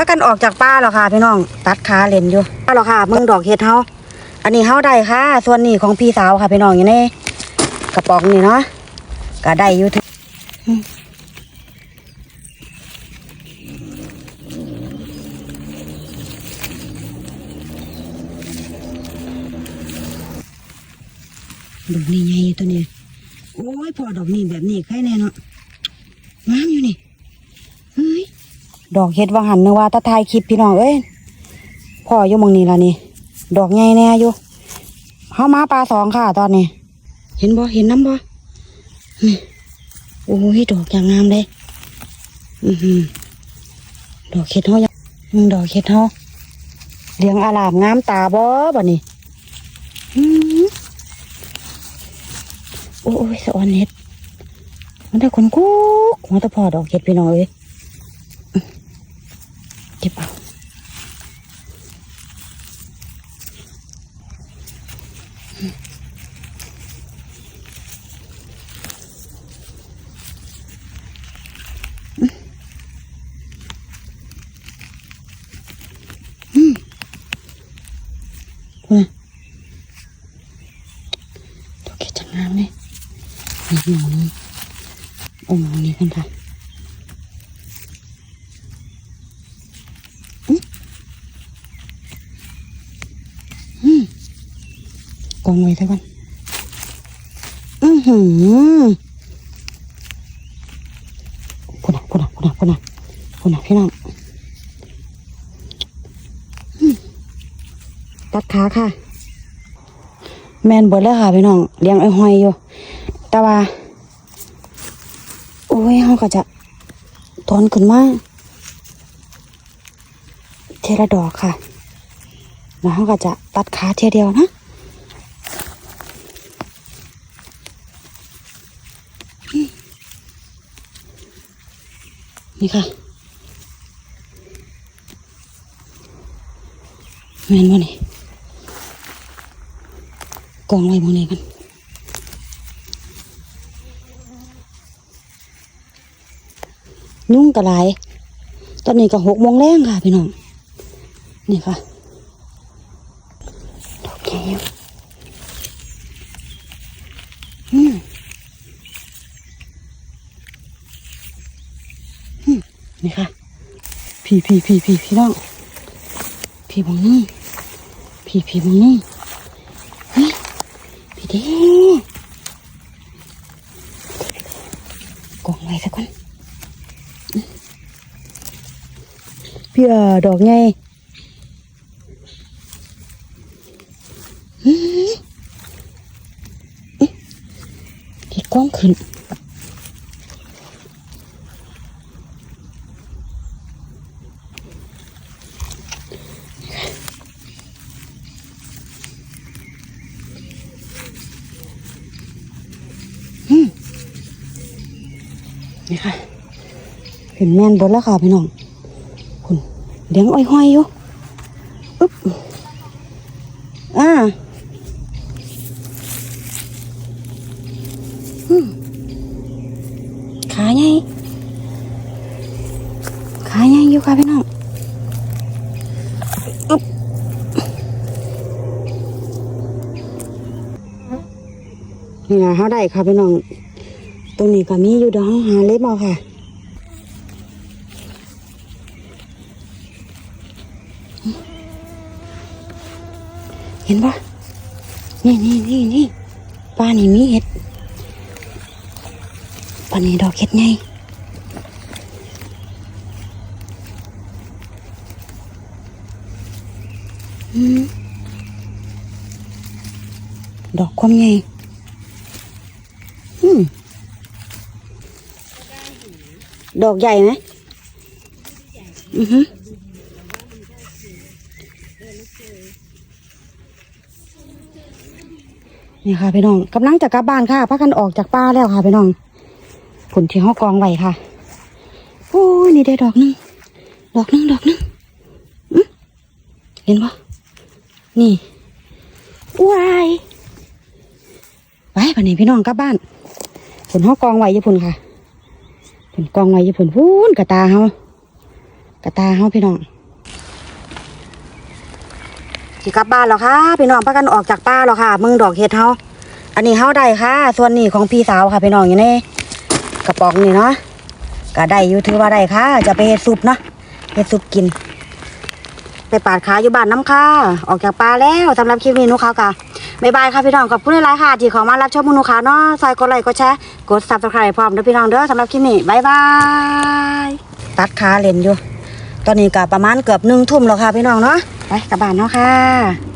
ถ้ากันออกจากป่าแล้วค่ะพี่น้อง ตัดขาเล่นอยู่ป่าแล้วค่ะมึงดอกเห็ดเฮาอันนี้เฮาได้ค่ะ ส่วนนี้ของพี่สาวค่ะพี่น้องอยู่ในกระป๋องนี่เนาะก็ได้อยู่ทุกดอกนี้ใหญ่ตัวนี้ โอ้ยพอดอกนี้แบบนี้ใครแน่เนาะงามอยู่นี่ ดอกเห็ดวังหันนึกว่าตาทายคลิปพี่น้องเอ้ยพ่ออยู่มองนี้ละนี่ ดอกใหญ่แน่อยู่เฮามาปลาสองค่ะ ตอนนี้ เห็นบ่เห็นน้ำบ่นี่โอ้ยดอกอย่างงามเลยอือดอกเห็ดเฮายังอืมดอกเห็ดเฮาเลี้ยงอาลามงามตาบ่บ่นี่อือโอ้ยสะออนเห็ดมันได้คนกุ๊กหัวตะพอดอกเห็ดพี่น้องเอ้ย ก็บเอาอืมอืมดอกเห็ดจังงามเลยนี่มองนี้โอ้หมองนี้กันค่ะ กองไว้เท่ากันอือหือพูดนะพูดนะพูดนะพูดนะพูดนะพี่น้องตัดขาค่ะ แมนเบิดเลยค่ะพี่น้องเลี้ยงไอ้หอยอยู่ แต่ว่า โอ้ยเขาก็จะถอนขึ้นมาเทละดอกค่ะ แล้วเขาก็จะตัดขาเทียเดียวนะนี่ค่ะแมนบ่นี่กองไว้หมงนี้กันนุ่งกระไรตอนนี้ก็หกโมงแรงค่ะพี่น้อง นี่ค่ะ ดอกใหญ่อยู่อืมอืม นี่ค่ะ พี่พี่พี่พี่พี่น้อง พี่มองนี่ พี่พี่มองนี่เฮ้ยพี่เด้กองไว้สักก่อนพี่เออดอกไงที่กล้องขึ้น นี่ค่ะเห็นแม่นบนแล้วค่ะพี่น้องคุณเลี้ยงอ้อยห้อยอยู่อึ๊บอ่าขาใหญ่ขาใหญ่อยู่ค่ะพี่น้องอึ๊บนี่นะเขาได้ค่ะพี่น้อง ตรงนี้ก็มีอยู่เดี๋ยวเราหาเล็บเอาค่ะเห็นปะนี่นี่นี่นี่ป้านี่มีเห็ดปานนี้ดอกเห็ดไงดอกความไงอืม ดอกใหญ่ไหมอือฮึนี่ค่ะพี่น้องกำลังจะกลับบ้านค่ะพักกันออกจากป่าแล้วค่ะพี่น้องผลที่ห้อกองไว้ค่ะโอ้ยนี่ได้ดอกหนึงดอกหนึงดอกหนึงอื้อเห็นปะนี่ว้ายไปป่านนี้พี่น้องกลับบ้านผลห้อกองไว้ญี่ปุ่นค่ะ ผลกองไว้ญี่ปุ่นพูนกระตาเฮากระตาเฮาพี่น้องสิกลับบ้านแล้วค่ะพี่น้องพากันออกจากป่าแล้วค่ะมึงดอกเห็ดเฮาอันนี้เฮาได้ค่ะ ส่วนนี้ของพี่สาวค่ะพี่น้องอยู่ในกระป๋องนี่เนาะก็ได้อยู่ถือว่าได้ค่ะ จะไปเฮ็ดซุปเนาะเฮ็ดซุปกิน ไปปาดขาอยู่บ้านน้ำค่ะออกจากป่าแล้วสำหรับคลิปนี้นุเขาค่ะ บ๊ายบายค่ะพี่น้องขอบคุณหลายๆค่ะ ที่ขอมารับชมมนุค่ะเนาะใส่กดไลค์กดแชร์กดซับสไครต์พร้อมด้วยพี่น้องเด้อสำหรับคลิปนี้บ๊ายบายตัดขาเล่นอยู่ ตอนนี้ก็ประมาณเกือบหนึ่งทุ่มแล้วค่ะพี่น้องเนาะไปกลับบ้านเนาะค่ะ